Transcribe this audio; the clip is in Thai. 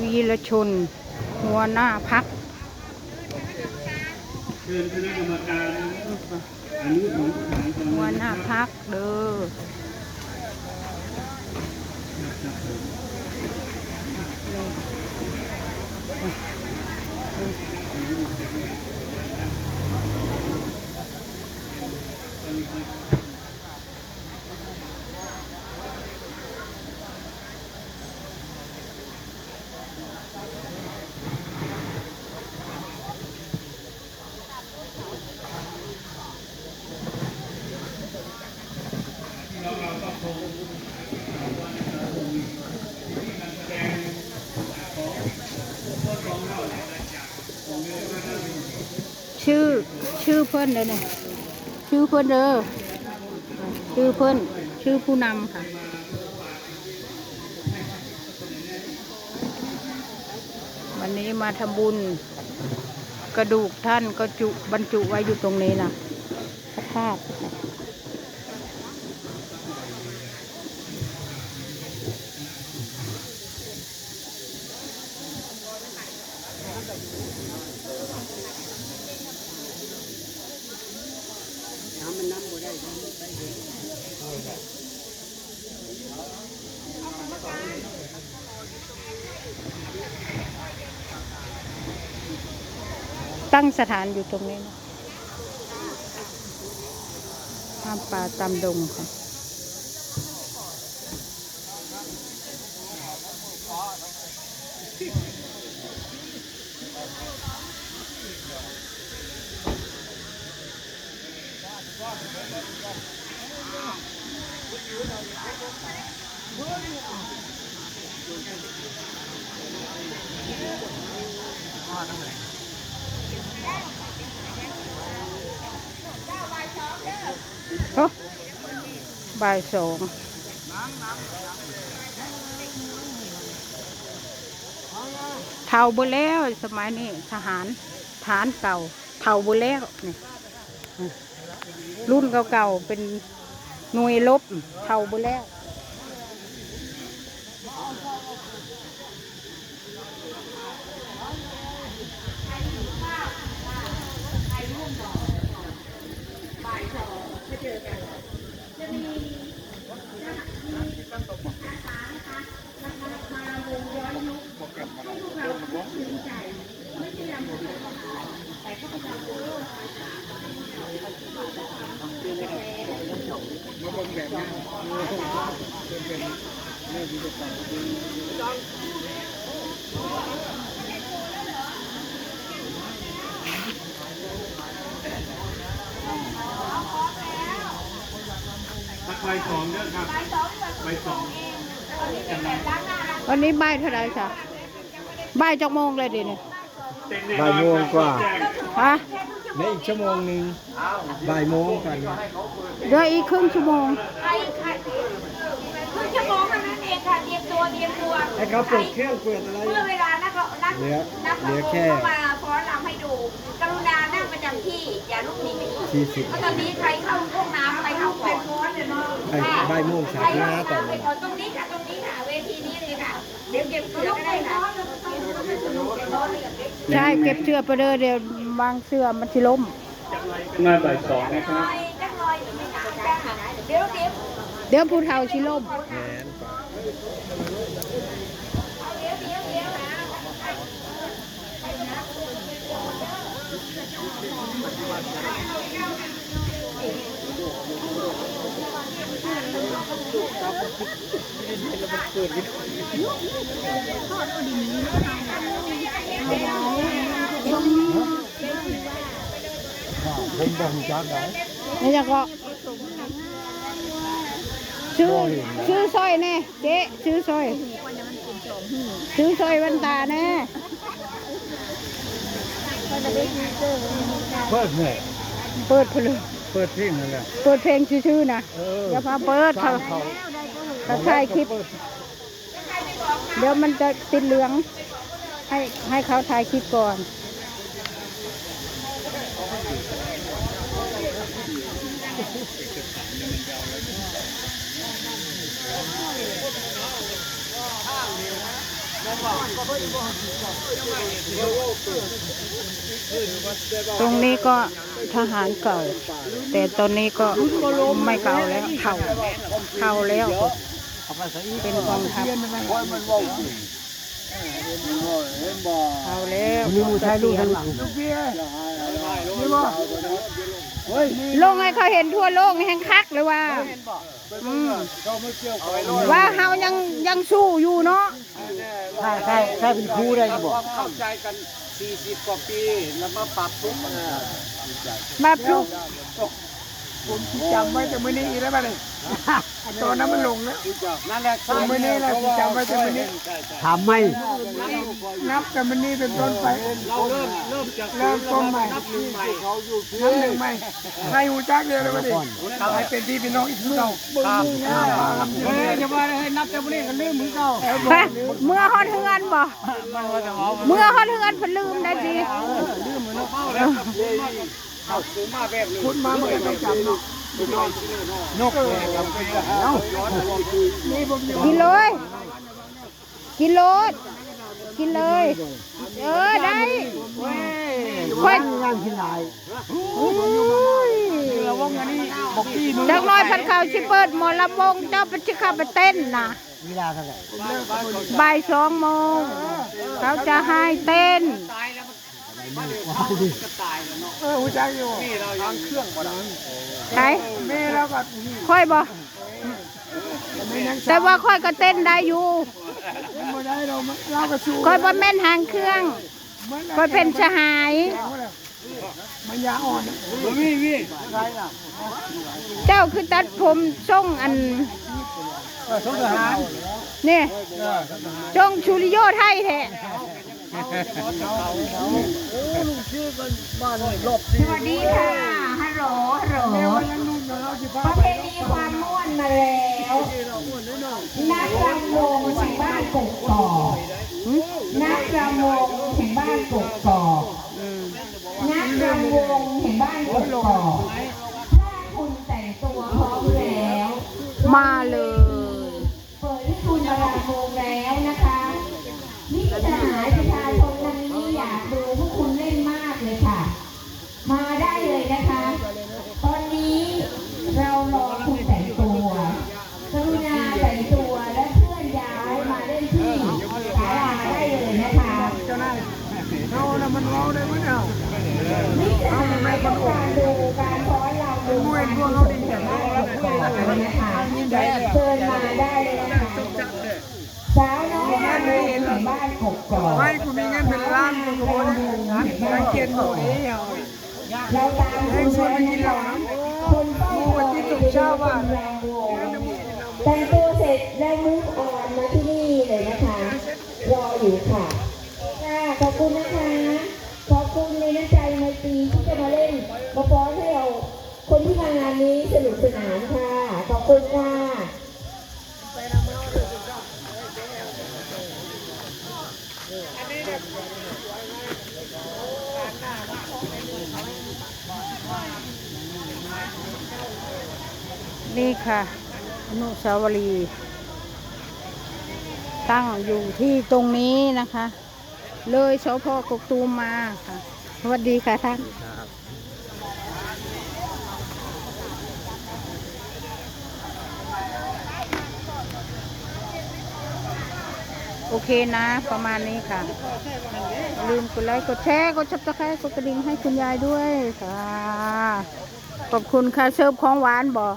วีรชน หัวหน้าพักเชิญคณะกรรมการอนุสาวรีย์หัวหน้าพักเด้อ ชื่อชื่อเพื่อนเลยเนี่ยชื่อเพื่อนเด้อชื่อเพื่อนชื่อผู้นำค่ะวันนี้มาทำบุญ กระดูกท่านก็จุบรรจุไว้อยู่ตรงนี้นะพระธาตุ ตั้งสถานอยู่ตรงนี้นะห้ามป่าตามดงค่ะ โอ้บ่ายสองเท่าบุแล้วสมัยนี้ทหารฐานเก่าเท่าบุแล้วนี่รุ่นเก่าๆเป็นหน่วยลบเท่าบุแล้ว ทักใบส องเด้อครับใบสองวันนี้บ่ายเท่าไหรจ้ะบ่ายจักโมงเลยดิเนี่ยเต็มแน่นอนบ่ายโมงกว่าแจ้งฮะในอีกชั่วโมงหนึ่งบ่ายโมงกันเดี๋ยวอีกครึ่งชั่วโมงใครใครครึ่งชั่วโมงเท่านั้นเองค่ะเตรียมตัวเตรียมตัวให้เขาเปิดเครื่องเปิดอะไรเมื่อเวลานักนักเหลือนักเหลือแค่เข้ามา ฟ้อนรำให้ดู กรุณานั่งประจำที่ อย่าลุกหนีไปอีกสี่สิบเพราะตอนนี้ใครเข้าห้องน้ำใครเข้าก่อนฟ้อนเนี่ยเนาะใครบ่ายโมงสามสิบห้าตอนนี้ตรงนี้ค่ะตรงนี้ค่ะเวทีนี้เลยค่ะเดี๋ยวเก็บเสือก็ได้ค่ะใช่เก็บเสื้อไปเลยเดี๋ยววางเสื้อมันสิล้มงานบ่ายสองนะครับจังลอยไม่นานจ้ะเดี๋ยวเดี๋ยวเดี๋ยวผู้เฒ่าสิล้ม แหนกว่า ผมบ่งจักได้นี่จะก็ซื้อซื้อสร้อยแน่เจ๊ซื้อสร้อยซื้อสร้อยวันตาแน่ เปิดเนี่ยเปิดเพลงเปิดเพลงนั่นแหละเปิดเพลงชื่อๆนะเอออย่าพาเปิดสร้าเขางเขาเขาถ่ายคลิป เดี๋ยวมันจะติดเหลือง ให้ให้เขาถ่ายคลิปก่อน ตรงนี้ก็ทหารเก่า แต่ตอนนี้ก็ไม่เก่าแล้วเข่าเข่าแล้วเป็นกองทัพเข่าแล้วมีผู้ชายลูกทางหลัง ลงให้เขาเห็นทั่วโลกแห่งคักเลยว่าอืมว่าเฮายังยังสู้อยู่เนาะใช่ใช่ใช่เป็นครูได้บอก เข้าใจกัน 40 กว่าปี แล้วมาปรับปรุงมาปลุก จำไว้แต่มื้อนี้อีกแล้วบ้าเลยตอนนั้นมันลงแล้วนั่นแหละมื้อนี้แหละจำไว้แต่มื้อนี้ถามไม่นับแต่มื้อนี้เป็นต้นไปเราเริ่มเริ่มจากเริ่มต้นใหม่นับหนึ่งใหม่เขาอยู่นับหนึ่งใหม่ให้หูจักเดียวเลยวันนี้ให้เป็นพี่เป็นน้องอีกเก่าเฮ้ยจะว่าให้นับแต่วันนี้กันลืมมึงเก่าเมื่อฮอดเฮือนบ่เมื่อฮอดเฮือนเพิ่นลืมได้สิเข้า สูงมาแบบนี้คุณมาเมื่อไหร่จำเนาะนกเลยจำไปแล้วนี่ผมยังกินเลย กินโลดกินเลย เออได้ค่อยงานที่ไหนอุ้ยวงอันนี้บอกพี่มึงจักหน้อยเพันเขาสิเปิดหมอลำวงเจ้าไปสิเข้าไปเต้นน่ะเวลาเท่าไหร่บ่ายสองโมงเขาจะให้เต้น เออหูจักอยู่ทางเครื่องบ่ได้ใช่แม่แล้วก็ค่อยบ่ไม่ยังแต่ว่าค่อยก็เต้นได้อยู่ไม่ได้เราเราก็สู้ค่อยบ่แม่นหางเครื่องค่อยเป็นสหายมันยาอ่อนบ่มีมีเจ้าคือตัดผมทรงอันสงทหารนี่ทรงชุริโยไทยแท้ สวัสดีค่ะ ฮัลโหล ฮัลโหล ประเพณีความ จ้านายเอาแล้วมันเอาได้มั้ยเอานี่จะหายการดูการฟ้อนรำดูการดูของบ้านเราก่อนนะคะเชิญมาได้เลยนะคะสาวน้อยงานเห็นบ้านกกอกไม่กูมีเงินเป็นล้านกูก็บ่ได้สังเกตหน่อยเอาเราตามให้ชวนไปกินเหล้านะคนเฝ้าที่สุดชาวบ้านแต่งตัวเสร็จแล้วมุกออนมาที่นี่เลยนะคะ รออยู่ค่ะค่ะ ขอบคุณนะคะ ขอบคุณในน้ำใจไมตรีที่จะมาเล่นมาฟ้อนให้เราคนที่มางานนี้สนุกสนานค่ะ ขอบคุณค่ะนี่ค่ะอนุสาวรีย์ตั้งอยู่ที่ตรงนี้นะคะ เลยสพกกตูมมาค่ะสวัสดีค่ะท่านโอเคนะ ประมาณนี้ค่ะอย่าลืมกดไลค์กดแชร์กดชับตะไคร้กดกระดิ่งให้คุณยายด้วยค่ะ ขอบคุณค่ะเสิร์ฟของหวานบอก